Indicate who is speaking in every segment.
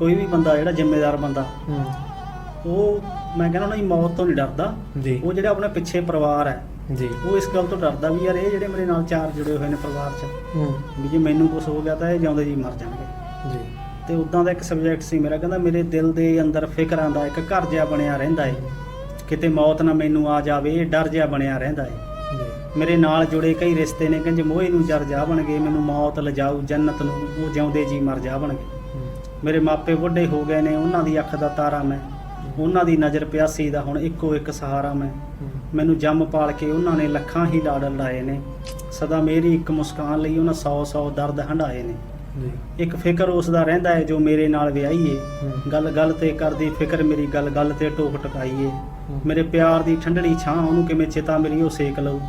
Speaker 1: ਕੋਈ ਵੀ ਬੰਦਾ ਜਿਹੜਾ ਜ਼ਿੰਮੇਦਾਰ ਬੰਦਾ
Speaker 2: ਹੂੰ।
Speaker 1: ਉਹ ਮੈਂ ਕਹਿੰਦਾ ਉਹਨਾਂ ਦੀ ਮੌਤ ਤੋਂ ਨਹੀਂ ਡਰਦਾ।
Speaker 2: ਜੀ।
Speaker 1: ਉਹ ਜਿਹੜਾ ਆਪਣੇ ਪਿੱਛੇ ਪਰਿਵਾਰ ਹੈ
Speaker 2: ਜੀ।
Speaker 1: ਉਹ ਇਸ ਗੱਲ ਤੋਂ ਡਰਦਾ ਵੀ ਯਾਰ ਇਹ ਜਿਹੜੇ ਮੇਰੇ ਨਾਲ ਚਾਰ ਜੁੜੇ ਹੋਏ ਨੇ ਪਰਿਵਾਰ 'ਚ
Speaker 2: ਹੂੰ।
Speaker 1: ਵੀ ਜੇ ਮੈਨੂੰ ਕੁਝ ਹੋ ਗਿਆ ਤਾਂ ਇਹ ਜਿਉਂਦੇ ਜੀ ਮਰ ਜਾਣਗੇ।
Speaker 2: ਜੀ।
Speaker 1: ਤੇ ਉਦਾਂ ਦਾ ਇੱਕ ਸਬਜੈਕਟ ਸੀ ਮੇਰਾ ਕਹਿੰਦਾ ਮੇਰੇ ਦਿਲ ਦੇ ਅੰਦਰ ਫਿਕਰਾਂ ਦਾ ਇੱਕ ਘਰ ਜਿਹਾ ਬਣਿਆ ਰਹਿੰਦਾ ਏ। ਕਿਤੇ ਮੌਤ ਨਾ ਮੈਨੂੰ ਆ ਜਾਵੇ ਇਹ ਡਰ ਜਿਹਾ ਬਣਿਆ ਰਹਿੰਦਾ ਏ। ਮੇਰੇ ਨਾਲ ਜੁੜੇ ਕਈ ਰਿਸ਼ਤੇ ਨੇ ਕਹਿੰਦੇ ਮੋਹੇ ਨੂੰ ਜਰ ਜਾ ਬਣ ਗਏ ਮੈਨੂੰ ਮੌਤ ਲਜਾਊ ਜੰਨਤ ਨੂੰ ਉਹ ਜਿਉਂਦੇ ਜੀ ਮਰ ਜਾ ਬਣ ਗਏ।
Speaker 2: ਹੂੰ
Speaker 1: ਮੇਰੇ ਮਾਪੇ ਵੱਡੇ ਹੋ ਗਏ ਨੇ ਉਹਨਾਂ ਦੀ ਅੱਖ ਦਾ ਤਾਰਾ ਮੈਂ ਉਹਨਾਂ ਦੀ ਨਜ਼ਰ ਪਿਆਸੀ ਦਾ ਹੁਣ ਇੱਕੋ ਇੱਕ ਸਹਾਰਾ ਮੈਂ। ਮੈਨੂੰ ਜੰਮ ਪਾਲ ਕੇ ਉਹਨਾਂ ਨੇ ਲੱਖਾਂ ਹੀ ਲਾੜ ਲਾਏ ਨੇ। ਸਦਾ ਮੇਰੀ ਇੱਕ ਮੁਸਕਾਨ ਲਈ ਉਹਨਾਂ ਸੌ ਸੌ ਦਰਦ ਹੰਢਾਏ ਨੇ। ਇੱਕ ਫਿਕਰ ਉਸ ਦਾ ਰਹਿੰਦਾ ਹੈ ਜੋ ਮੇਰੇ ਨਾਲ ਵਿਆਹੀ ਏ
Speaker 2: ਹੂੰ।
Speaker 1: ਗੱਲ ਗੱਲ ਤੇ ਕਰਦੀ ਫਿਕਰ ਮੇਰੀ ਗੱਲ ਗੱਲ ਤੇ ਟੋਕ ਟਕਾਈਏ। ਮੇਰੇ ਪਿਆਰ ਦੀ ਠੰਡੜੀ ਛਾਂ ਉਹਨੂੰ ਕਿਵੇਂ ਚਿਤਾ ਮੇਰੀ ਉਹ ਸੇਕ ਲਊ।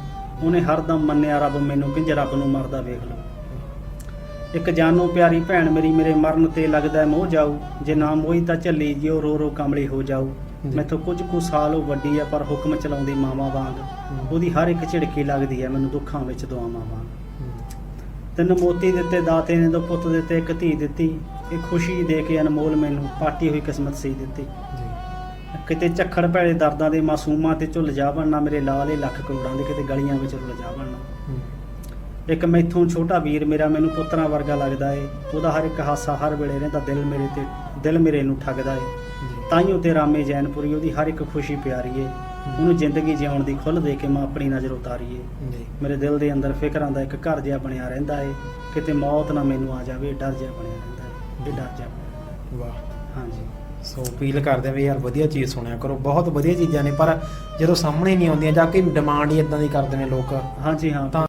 Speaker 1: ਉਹਨੇ ਹਰਦਮ ਮੰਨਿਆ ਰੱਬ ਮੈਨੂੰ ਕਿੰਜ ਰੱਬ ਨੂੰ ਮਰਦਾ ਵੇਖ ਲਊ? ਇੱਕ ਜਾਨੋਂ ਪਿਆਰੀ ਭੈਣ ਮੇਰੀ ਮੇਰੇ ਮਰਨ ਤੇ ਲੱਗਦਾ ਮੋਹ ਜਾਊ। ਜੇ ਨਾ ਮੋਈ ਤਾਂ ਝੱਲੀ ਜਿਉ ਰੋ ਰੋ ਕਮਲੀ ਹੋ ਜਾਊ। ਮੈਥੋਂ ਕੁਝ ਕੁ ਸਾਲ ਉਹ ਵੱਡੀ ਆ ਪਰ ਹੁਕਮ ਚਲਾਉਂਦੀ ਮਾਵਾ ਵਾਂਗ। ਉਹਦੀ ਹਰ ਇੱਕ ਝਿੜਕੀ ਲੱਗਦੀ ਹੈ ਮੈਨੂੰ ਦੁੱਖਾਂ ਵਿੱਚ ਦੁਆਵਾਂ ਵਾਂਗ ਤੈਨੂੰ ਮੋਤੀ ਦਿੱਤੇ ਦਾਤੇ ਨੇ ਦੋ ਪੁੱਤ ਦਿੱਤੇ ਇੱਕ ਧੀ ਦਿੱਤੀ ਇਹ ਖੁਸ਼ੀ ਦੇ ਕੇ ਅਨਮੋਲ ਮੈਨੂੰ ਪਾਟੀ ਹੋਈ ਕਿਸਮਤ ਸੀ ਦਿੱਤੀ। ਕਿਤੇ ਝੱਖੜ ਭੈੜੇ ਦਰਦਾਂ ਦੇ ਮਾਸੂਮਾਂ ਤੇ ਝੁੱਲ ਜਾ ਬਣਨਾ ਮੇਰੇ ਲਾਲੇ ਲੱਖ ਕਰੋੜਾਂ ਦੇ ਕਿਤੇ ਗਲੀਆਂ ਵਿੱਚ ਰੁੱਲ ਜਾ ਬਣਨਾ ਇੱਕ ਮੈਥੋਂ ਛੋਟਾ ਵੀਰ ਮੇਰਾ ਮੈਨੂੰ ਪੁੱਤਰਾਂ ਵਰਗਾ ਲੱਗਦਾ ਏ। ਉਹਦਾ ਹਰ ਇੱਕ ਹਾਸਾ ਹਰ ਵੇਲੇ ਰਹਿੰਦਾ ਦਿਲ ਮੇਰੇ ਤੇ ਦਿਲ ਮੇਰੇ ਨੂੰ ਠੱਗਦਾ ਏ। ਤਾਈਓ ਤੇ ਰਾਮੇ ਜੈਨਪੁਰੀ ਉਹਦੀ ਹਰ ਇੱਕ ਖੁਸ਼ੀ ਪਿਆਰੀ ਏ। ਉਹਨੂੰ ਜ਼ਿੰਦਗੀ ਜਿਉਣ ਦੀ ਖੁੱਲ੍ਹ ਦੇ ਕੇ ਮੈਂ ਆਪਣੀ ਨਜ਼ਰ ਉਤਾਰੀ ਏ।
Speaker 2: ਜੀ।
Speaker 1: ਮੇਰੇ ਦਿਲ ਦੇ ਅੰਦਰ ਫਿਕਰਾਂ ਦਾ ਇੱਕ ਘਰ ਜਿਹਾ ਬਣਿਆ ਰਹਿੰਦਾ ਏ। ਕਿਤੇ ਮੌਤ ਨਾ ਮੈਨੂੰ ਆ ਜਾਵੇ ਡਰ ਜਿਹਾ ਬਣਿਆ ਰਹਿੰਦਾ ਏ। ਇਹ ਡਰ ਜਿਹਾ।
Speaker 2: ਵਾਹ।
Speaker 1: ਹਾਂਜੀ।
Speaker 2: ਸੋ ਅਪੀਲ ਕਰਦੇ ਆ ਵੀ ਯਾਰ ਵਧੀਆ ਚੀਜ਼ ਸੁਣਿਆ ਕਰੋ। ਬਹੁਤ ਵਧੀਆ ਚੀਜ਼ਾਂ ਨੇ ਪਰ ਜਦੋਂ ਸਾਹਮਣੇ ਨਹੀਂ ਆਉਂਦੀਆਂ ਜਾਂ ਕਿ ਡਿਮਾਂਡ ਹੀ ਇਦਾਂ ਦੀ ਕਰਦੇ ਨੇ ਲੋਕ
Speaker 1: ਹਾਂਜੀ ਹਾਂ।